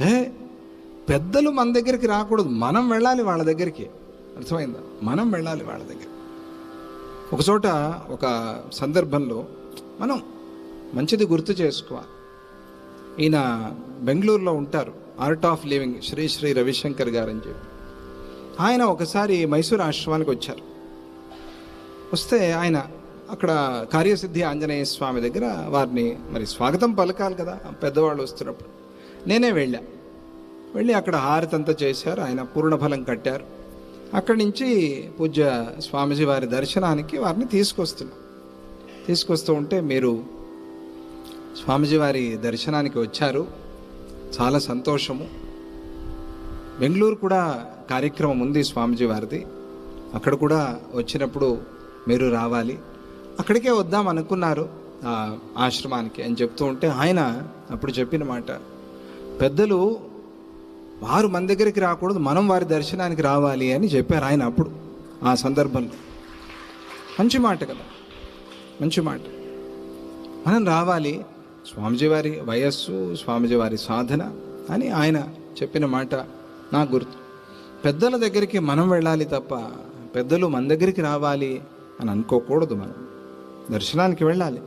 హే పెద్దలు మన దగ్గరికి రాకూడదు. మనం వెళ్ళాలి వాళ్ళ దగ్గరికి. అర్థమైందా? మనం వెళ్ళాలి వాళ్ళ దగ్గర ఒక చోట ఒక సందర్భంలో మనం మంచిది గుర్తు చేసుకోవాలి. ఈయన బెంగళూరులో ఉంటారు. Art of living Sri Sri Ravishankar గారు అని చెప్పి. ఆయన ఒకసారి మైసూర్ ఆశ్రమానికి వచ్చారు. వస్తే ఆయన అక్కడ కార్యసిద్ధి ఆంజనేయ స్వామి దగ్గర వారిని మరి స్వాగతం పలకాలి కదా పెద్దవాళ్ళు వస్తున్నప్పుడు. నేనే వెళ్ళా. వెళ్ళి అక్కడ హారతంతా చేశారు. ఆయన పూర్ణఫలం కట్టారు. అక్కడి నుంచి పూజ్య స్వామిజీ వారి దర్శనానికి వారిని తీసుకొస్తున్నాం. తీసుకొస్తూ ఉంటే మీరు స్వామిజీ వారి దర్శనానికి వచ్చారు. చాలా సంతోషము. బెంగళూరు కూడా కార్యక్రమం ఉంది స్వామిజీ వారిది. అక్కడ కూడా వచ్చినప్పుడు మీరు రావాలి. అక్కడికే వద్దాం అనుకున్నారు ఆశ్రమానికి అని చెప్తూ ఉంటే ఆయన అప్పుడు చెప్పిన మాట పెద్దలు వారు మన దగ్గరికి రాకూడదు మనం వారి దర్శనానికి రావాలి అని చెప్పారు ఆయన అప్పుడు ఆ సందర్భంలో. మంచి మాట కదా. మంచి మాట. మనం రావాలి స్వామిజీ వారి వయస్సు స్వామిజీ వారి సాధన అని ఆయన చెప్పిన మాట నా గుర్తు. పెద్దల దగ్గరికి మనం వెళ్ళాలి తప్ప పెద్దలు మన దగ్గరికి రావాలి అని అనుకోకూడదు మనం. దర్శనానికి వెళ్ళాలి.